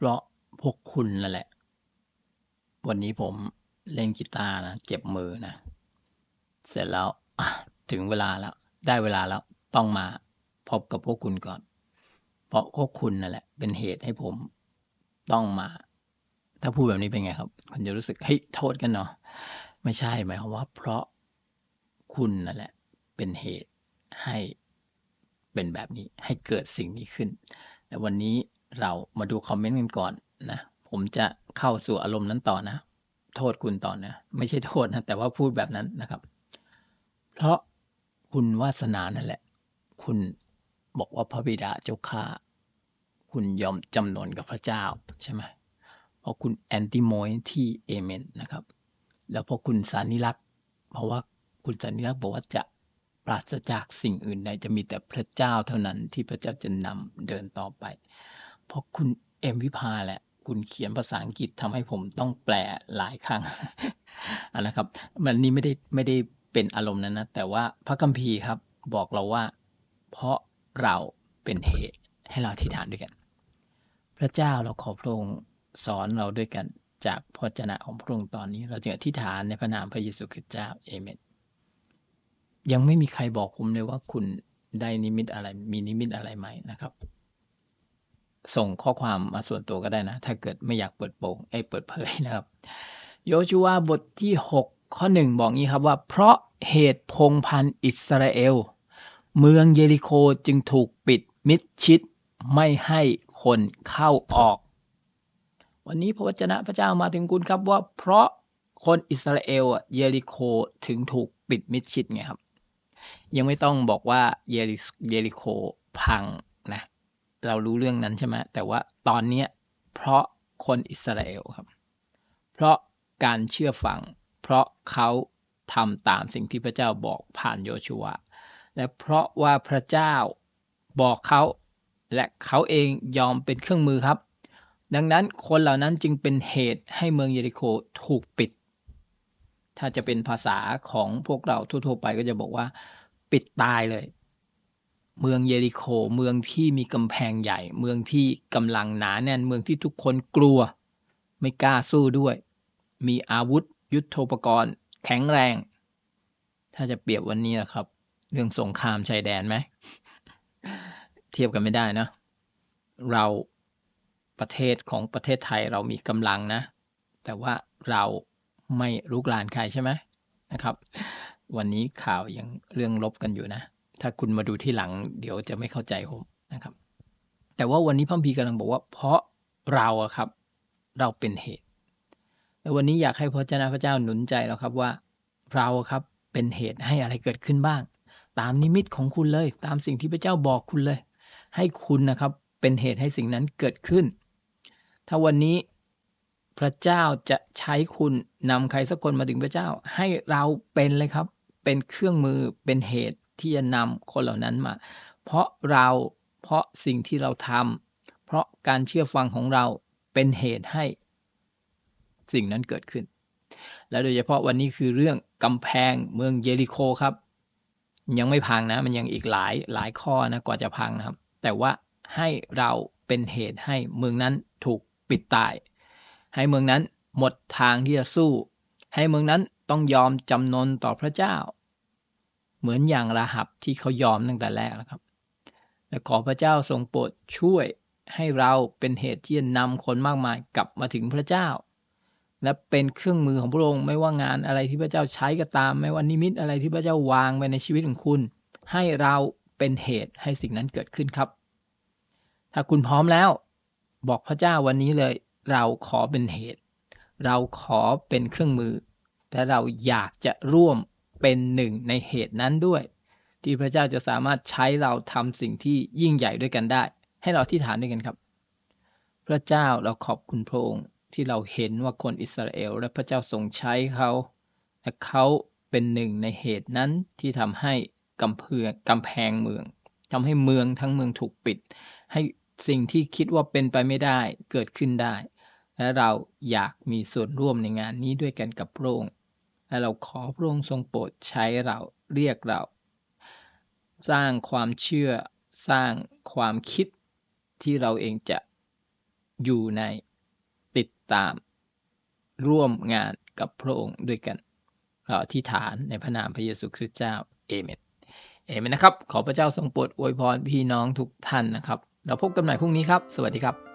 เพราะพวกคุณนั่นแหละ วันนี้ผมเล่นกีตาร์นะ เจ็บมือนะ เสร็จแล้วถึงเวลาแล้ว ได้เวลาแล้ว ต้องมาพบกับพวกคุณก่อน เพราะพวกคุณนั่นแหละ เป็นเหตุให้ผมต้องมา ถ้าพูดแบบนี้เป็นไงครับคุณจะรู้สึก เฮ้ย โทษกันเนาะ ไม่ใช่หมายความว่า เพราะคุณนั่นแหละ เป็นเหตุให้เป็นแบบนี้ ให้เกิดสิ่งนี้ขึ้น แต่วันนี้ เรามาดูคอมเมนต์กันก่อนนะ ผมจะเข้าสู่อารมณ์นั้นต่อนะ โทษคุณต่อนะ ไม่ใช่โทษนะ แต่ว่าพูดแบบนั้นนะครับ เพราะคุณวาสนานั่นแหละ คุณบอกว่าพระบิดาเจ้าข้าคุณยอมจำนนกับพระเจ้าใช่ไหมเพราะคุณแอนติโมยที่เอเมนนะครับ แล้วพอคุณสานิลักษ์เพราะว่าคุณสานิลักษ์บอกว่าจะปราศจากสิ่งอื่นใดจะมีแต่พระเจ้าเท่านั้นที่พระเจ้าจะนำเดินต่อไป เพราะคุณเอ็มวิภาแหละ คุณเขียนภาษาอังกฤษทำให้ผมต้องแปลหลายครั้งนะครับ มันนี่ไม่ได้ไม่ได้เป็นอารมณ์นั้นนะ แต่ว่าพระคัมภีร์ครับ บอกเราว่า เพราะเราเป็นเหตุให้เราอธิษฐานด้วยกัน พระเจ้าเราขอพระองค์สอนเราด้วยกันจากพระเจนะของพระองค์ตอนนี้ เราจึงอธิษฐานในพระนามพระเยซูคริสต์เจ้าเอเมนยังไม่มีใครบอกผมเลยว่าคุณได้นิมิตอะไร มีนิมิตอะไรไหมนะครับ ส่งข้อความมาส่วนตัวก็ได้นะ ถ้าเกิดไม่อยากเปิดโปงไอ้เปิดเผยนะครับ โยชูวาบทที่ 6 ข้อหนึ่งบอกงี้ครับว่า เพราะเหตุพงพันอิสราเอล เมืองเยริโคจึงถูกปิดมิดชิดไม่ให้คนเข้าออก วันนี้พระวจนะพระเจ้ามาถึงคุณครับว่า เพราะคนอิสราเอลอะเยริโคถึงถูกปิดมิดชิดไงครับ ยังไม่ต้องบอกว่าเยริเยริโคพัง เรารู้เรื่องนั้นใช่ไหมแต่ว่าตอนนี้เพราะคนอิสราเอลครับ เพราะการเชื่อฟัง เพราะเขาทำตามสิ่งที่พระเจ้าบอกผ่านโยชัว และเพราะว่าพระเจ้าบอกเขา และเขาเองยอมเป็นเครื่องมือครับ ดังนั้นคนเหล่านั้นจึงเป็นเหตุให้เมืองเยริโคถูกปิด ถ้าจะเป็นภาษาของพวกเราทั่วๆไปก็จะบอกว่า ปิดตายเลย เมืองเยริโค เมืองที่มีกำแพงใหญ่ เมืองที่กำลังหนาแน่น เมืองที่ทุกคนกลัว ไม่กล้าสู้ด้วย มีอาวุธ ยุทโธปกรณ์ แข็งแรง ถ้าจะเปรียบวันนี้นะครับ เรื่องสงครามชายแดนไหม เทียบกันไม่ได้นะ เราประเทศของประเทศไทยเรามีกำลังนะ แต่ว่าเราไม่ลุกลานใครใช่ไหมนะครับ วันนี้ข่าวยังเรื่องลบกันอยู่นะ ถ้าคุณมาดูที่หลัง เดี๋ยวจะไม่เข้าใจผมนะครับ แต่ว่าวันนี้พระพีกำลังบอกว่า เพราะเราอะครับ เราเป็นเหตุและวันนี้อยากให้พระเจ้าพระเจ้าหนุนใจเราครับว่า เราครับเป็นเหตุให้อะไรเกิดขึ้นบ้าง ตามนิมิตของคุณเลย ตามสิ่งที่พระเจ้าบอกคุณเลย ให้คุณนะครับ เป็นเหตุให้สิ่งนั้นเกิดขึ้น ถ้าวันนี้พระเจ้าจะใช้คุณนำใครสักคนมาถึงพระเจ้า ให้เราเป็นเลยครับ เป็นเครื่องมือเป็นเหตุ ที่จะนำคนเหล่านั้นมา เพราะเราเพราะสิ่งที่เราทำเพราะการเชื่อฟังของเราเป็นเหตุให้สิ่งนั้นเกิดขึ้น และโดยเฉพาะวันนี้คือเรื่องกำแพงเมืองเยริโคครับ ยังไม่พังนะ มันยังอีกหลายหลายข้อนะกว่าจะพังนะครับ แต่ว่าให้เราเป็นเหตุให้เมืองนั้นถูกปิดตาย ให้เมืองนั้นหมดทางที่จะสู้ ให้เมืองนั้นต้องยอมจำนนต่อพระเจ้า เหมือนอย่างราหับที่เขายอมตั้งแต่แรกแล้วครับ และขอพระเจ้าทรงโปรดช่วยให้เราเป็นเหตุที่จะนำคนมากมายกลับมาถึงพระเจ้า และเป็นเครื่องมือของพระองค์ไม่ว่างานอะไรที่พระเจ้าใช้ก็ตาม ไม่ว่านิมิตอะไรที่พระเจ้าวางไว้ในชีวิตของคุณ ให้เราเป็นเหตุให้สิ่งนั้นเกิดขึ้นครับ ถ้าคุณพร้อมแล้ว บอกพระเจ้าวันนี้เลย เราขอเป็นเหตุ เราขอเป็นเครื่องมือแต่เราอยากจะร่วม เป็นหนึ่งในเหตุนั้นด้วย ที่พระเจ้าจะสามารถใช้เราทำสิ่งที่ยิ่งใหญ่ด้วยกันได้ ให้เราที่ฐานด้วยกันครับ พระเจ้าเราขอบคุณพระองค์ที่เราเห็นว่าคนอิสราเอล และพระเจ้าทรงใช้เขาและเขาเป็นหนึ่งในเหตุนั้นที่ทำให้กำเพือกำแพงเมืองทำให้เมืองทั้งเมืองถูกปิด ให้สิ่งที่คิดว่าเป็นไปไม่ได้เกิดขึ้นได้ และเราอยากมีส่วนร่วมในงานนี้ด้วยกันกับพระองค์ และเราขอพระองค์ทรงโปรดใช้เราเรียกเรา สร้างความเชื่อสร้างความคิดที่เราเองจะอยู่ในติดตาม ร่วมงานกับพระองค์ด้วยกันเราอธิษฐานในพระนามพระเยซูคริสต์เจ้าเอเมนเอเมนนะครับ ขอพระเจ้าทรงโปรดอวยพรพี่น้องทุกท่านนะครับ เราพบกันใหม่พรุ่งนี้ครับ สวัสดีครับ